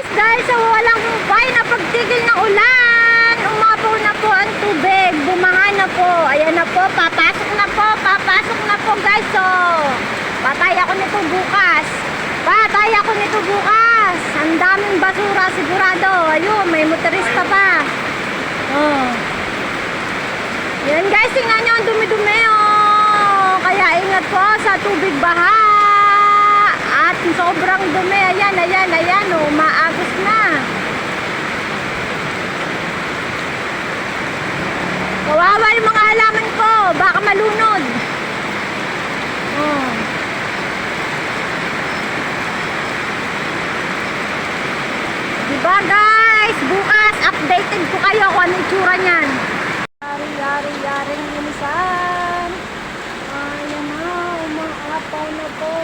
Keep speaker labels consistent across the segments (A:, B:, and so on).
A: Dahil sa walang hubay na pagtigil ng ulan, umapaw na po ang tubig, bumaha na po. Ayan na po, papasok na po, papasok na po guys. So, patay ako nito bukas. Patay ako nito bukas. Ang daming basura sigurado. Ayun, may motorista pa. Oh. Yan guys, tingnan nyo ang dumi-dumi oh. Kaya ingat po sa tubig baha. Sobrang dumi. Ayan, ayan, ayan oh. Maagos na. Kawawa yung mga halaman ko. Baka malunod. Oh. Diba guys? Bukas updated ko kayo kung ano itsura niyan. Yari, yari, yaring linisan. Ayan na, umaapaw na po.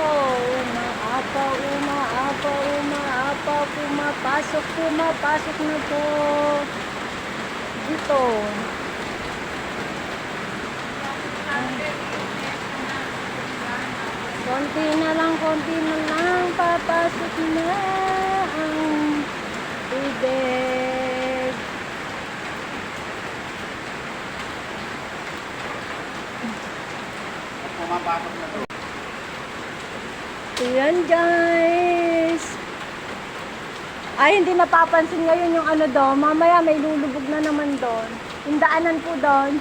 A: Umaapaw, umaapaw, umaapaw, pumapasok, pumapasok na po. Dito. Konti na lang, konti na lang, papasok na ang tubig.
B: Pumapasok na to.
A: Ayan guys. Ay, hindi napapansin ngayon yung ano doon. Mamaya may lulubog na naman doon. Yung daanan po doon.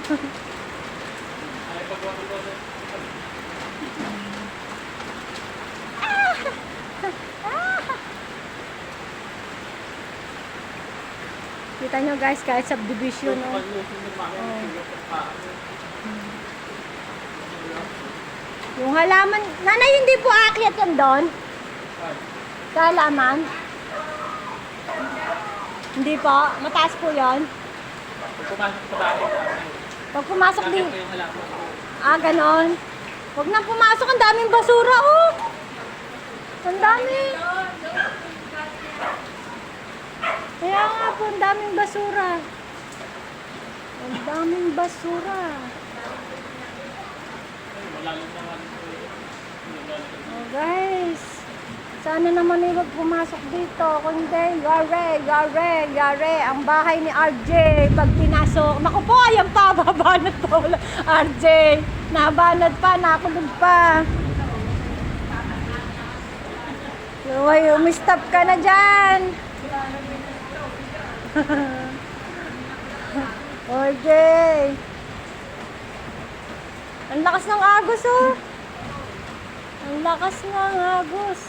A: Kita nyo guys, kahit subdivision. No? Yung halaman, nanay hindi po aakyat yan doon? Sa halaman? Hindi po, mataas po yon.
B: Pumasok sa bahay.
A: Pag pumasok din, ah ganon. Huwag na pumasok, ang daming basura oh. Ang dami. Kaya nga po, ang daming basura. Ang daming basura. Oh, guys. Sana naman ay wag pumasok dito. Kundi, yare, yare, yare. Ang bahay ni RJ. Pag pinasok, naku po, ayan pa, babanat pa wala. RJ, nabanat pa, nakulog pa. Uy, umistop ka na dyan. RJ. Ang lakas ng agos, oh. Ang lakas ng agos.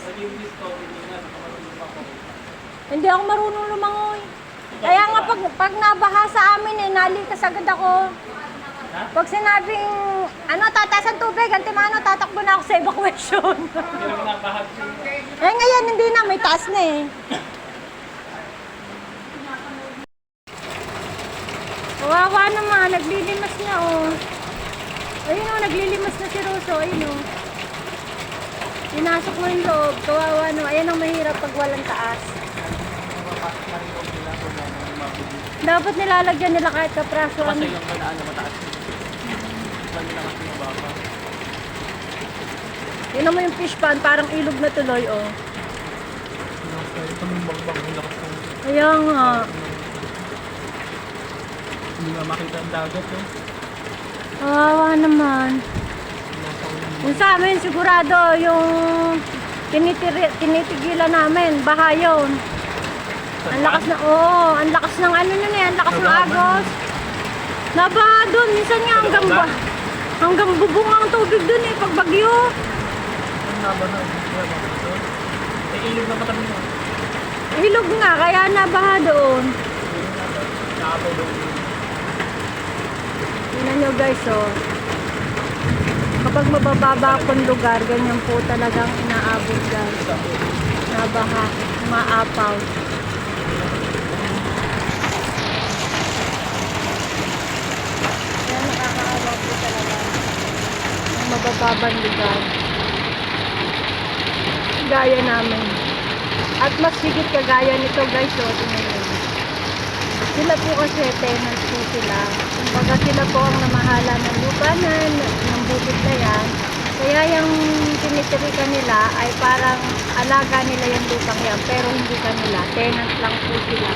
A: Hindi ako marunong lumangoy. Kaya nga pag, pag nabaha sa amin eh, nalikas agad ako. Pag sinabing, ano, tataas ang tubig, antimano, tatakbo na ako sa evacuation. Eh ngayon, hindi na, may taas na eh. Kawawa naman, naglilimas na oh. Ayun oh, naglilimas na si Roso, ayun oh. Pinasok mo yung loob, kawawa no. Ayan ang mahirap pag walang taas. Dapat nilalagyan nila kahit kapraso.
B: Kasi yung kanaan na mataas. Iba nila kasi yung baba.
A: Yun naman yung fish pan, parang ilog na tuloy oh.
B: Ito yung bangbang yung lakas ng
A: Kaya nga.
B: hindi nga makita ang dagat eh.
A: Kawawa naman. Yung sa amin, sigurado, yung tinitiri, tinitigilan namin, baha yun. Ang lakas na, oo, ang lakas ng ano nun eh, ang lakas ng agos. Nabaha doon, minsan nga hanggang, ba, hanggang bubong ang tubig doon eh, pag bagyo.
B: Eh, ilog na matabi mo.
A: Ilog nga, kaya nabaha doon. Tingnan nyo guys, oh. Kapag mabababa akong lugar, ganyan po talagang inaabot guys. Nabaha, maapaw. Kaya nakakaawa po talaga. Ang mabababang lugar. Gaya namin. At mas higit kagaya nito guys, oh, tingnan nyo. Sila po kasi tenants po sila. Kumbaga sila po ang namahala ng lupa na ng bukid na yan. Kaya yung tinitirika nila ay parang alaga nila yung lupang yan, pero hindi kanila. Tenant lang po sila.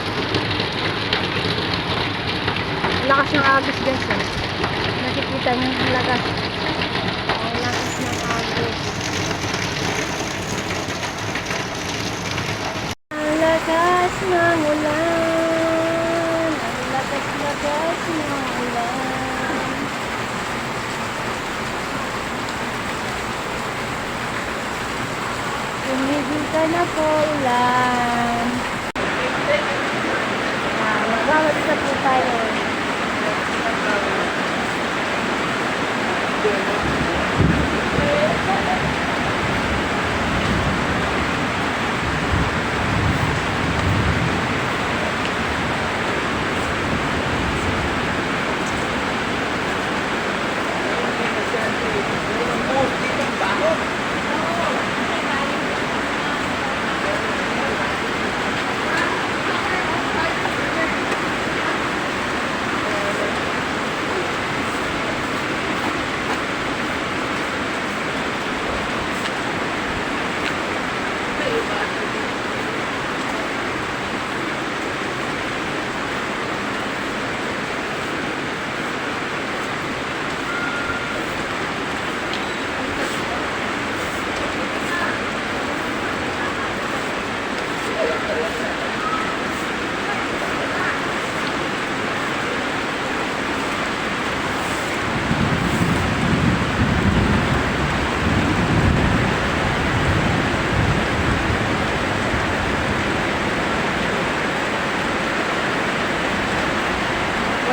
A: Lakas ng agos guys eh. Nakikita niyo ang lakas. Lakas ng agos. Ang lakas ng ulan. Lakas-lakas ng ulan. Tumigil na po ulan. Ah, magbabalisa po tayo.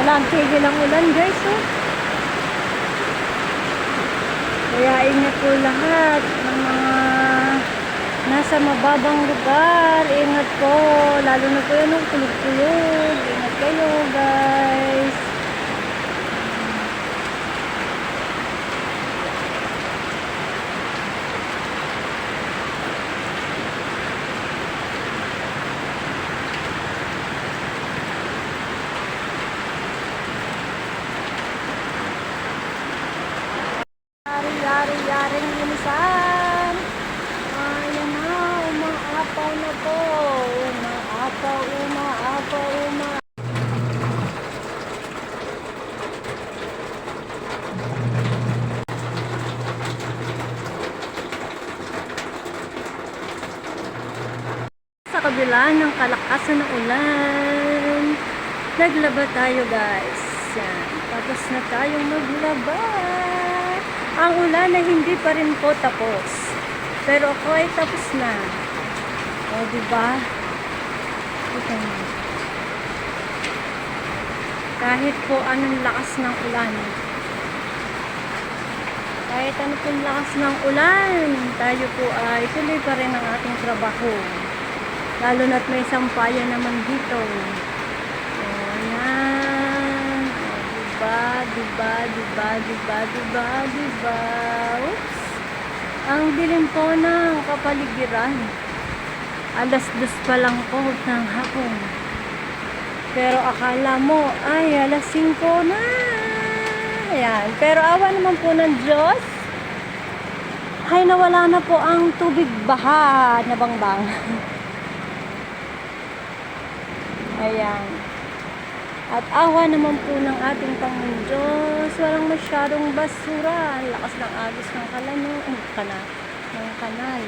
A: Wala ang tigil ang ulan guys oh. Kaya ingat po lahat ng mga nasa mababang lugar. Ingat po. Lalo na po yan ng tulog-tulog. Ingat kayo guys. Yari, yari, yaring linisan. Ayan na, umaapaw na po. Umaapaw, umaapaw, uma. Sa kabila ng kalakasan ng ulan, naglaba tayo guys. Yan. Tapos na tayong maglaba. Ang ulan ay hindi pa rin po tapos. Pero ako ay tapos na. O, di ba? Ito. Kahit po anong lakas ng ulan. Kahit ano pong lakas ng ulan, tayo po ay tuloy pa rin ang ating trabaho. Lalo na't may sampayan naman dito. O, yan. O, diba, diba, diba, diba, diba. Oops. Ang dilim po ng kapaligiran. Alas dos pa lang po ng hapon. Pero akala mo, ay, alas 5 na. Ayan. Pero awa naman po ng Diyos. Ay, nawala na po ang tubig baha na bangbang. Ayan. At awa naman po ng ating Panginoon Diyos, walang masyadong basura. Lakas ng agos ng kalano, eh, kana, ng kanal.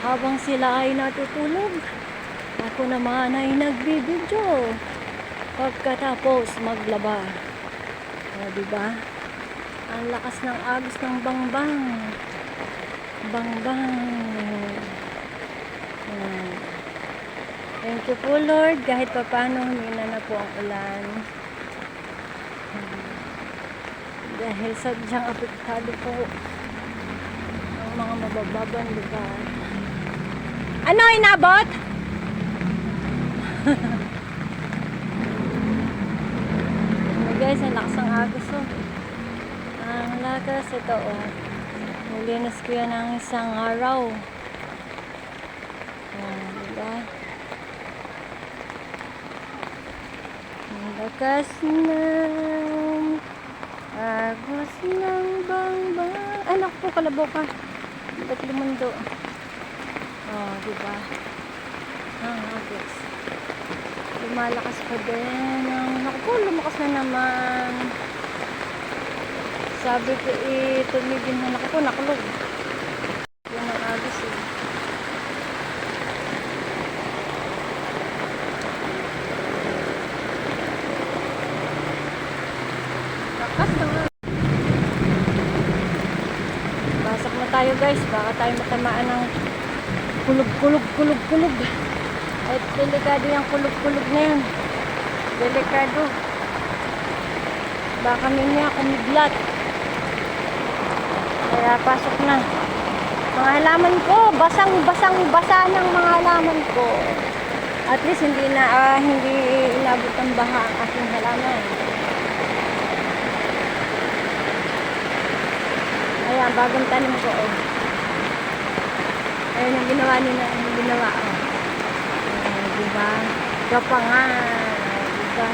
A: Habang sila ay natutulog, ako naman ay nagbibidyo. Pagkatapos maglaba. O, diba? Ang lakas ng agos ng bangbang. Bangbang. Ayan. Thank you po Lord kahit papano humina na po ang ulan. Ayan. Dahil sadyang apektado po ang mga mabababang lugar. Ano inabot? Hey guys, ang lakas ng agos oh. Ang lakas ito oh. Nilinis ko yan ng isang araw. Ayan, diba? Lakas ng agos ng bangbang. Ay, naku po, kalabaw ka. Ba't lumundo? Oh, di ba? Ang agos. Lumalakas pa din. Ang, naku po, lumakas na naman. Sabi ko, eh, tumigil na. Naku po, nakulog. Yan ang agos eh. Lakas naman. Basak na tayo guys. Baka tayo matamaan ng kulog, kulog, kulog, kulog. At delikado yung kulog, kulog na yan. Delikado. Baka minya kumiglat. Kaya pasok na. Mga halaman ko, basang, basang, basa ng mga halaman ko. At least hindi na, ah, hindi inabot ng baha ang aking halaman. Ayan, bagong tanim ko. Oh. Ayan yung ginawa nila, yung ginawa. Oh. Ayan, diba? Gapangan. Diba?